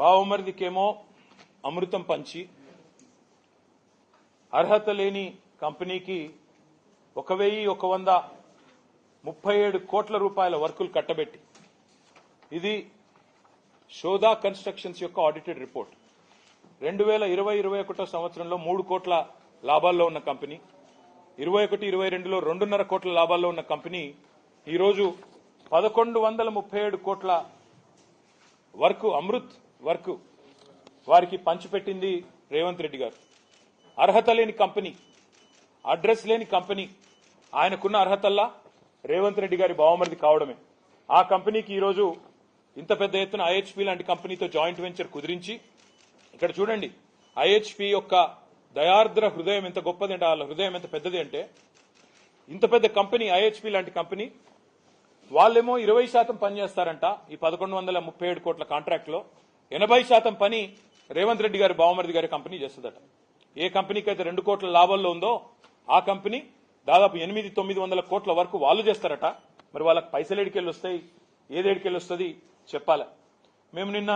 బావమరిదికేమో అమృతం పంచి అర్హత లేని కంపెనీకి ఒక వెయ్యి ఒక వంద ముప్పై ఏడు కోట్ల రూపాయల వర్కులు కట్టబెట్టి. ఇది శోధా కన్స్ట్రక్షన్స్ యొక్క ఆడిటెడ్ రిపోర్ట్. రెండు వేల ఇరవై ఇరవై ఒకటో సంవత్సరంలో మూడు కోట్ల లాభాల్లో ఉన్న కంపెనీ. ఇరవై ఒకటి ఇరవై రెండులో రెండున్నర కోట్ల లాభాల్లో ఉన్న కంపెనీ. ఈరోజు పదకొండు వందల ముప్పై ఏడు కోట్ల వర్క్ అమృత్ వర్క్. వారికి పంచిపెట్టింది రేవంత్ రెడ్డి గారు. అర్హత లేని కంపెనీ అడ్రస్ లేని కంపెనీ ఆయనకున్న అర్హతల్లా రేవంత్ రెడ్డి గారి బావమరిది కావడమే. ఆ కంపెనీకి ఈరోజు ఇంత పెద్ద ఎత్తున ఐహెచ్పి లాంటి కంపెనీతో జాయింట్ వెంచర్ కుదిరించి ఇక్కడ చూడండి ఐహెచ్పి యొక్క దయార్ద్ర హృదయం ఎంత గొప్పది అంటే వాళ్ళ హృదయం ఎంత పెద్దది అంటే ఇంత పెద్ద కంపెనీ ఐహెచ్పి లాంటి కంపెనీ వాళ్ళేమో ఇరవై శాతం పని చేస్తారంట ఈ పదకొండు వందల ముప్పై ఏడు కోట్ల కాంట్రాక్ట్లో ఎనభై శాతం పని రేవంత్ రెడ్డి గారి బావమరిది గారి కంపెనీ చేస్తుందట. ఏ కంపెనీకి అయితే రెండు కోట్ల లాభాల్లో ఉందో ఆ కంపెనీ దాదాపు ఎనిమిది తొమ్మిది వందల కోట్ల వరకు వాళ్ళు చేస్తారట. మరి వాళ్ళకి పైసలు ఎడికెళ్ళి వస్తాయి ఏది ఎడికెళ్ళి వస్తుంది చెప్పాలి. మేము నిన్న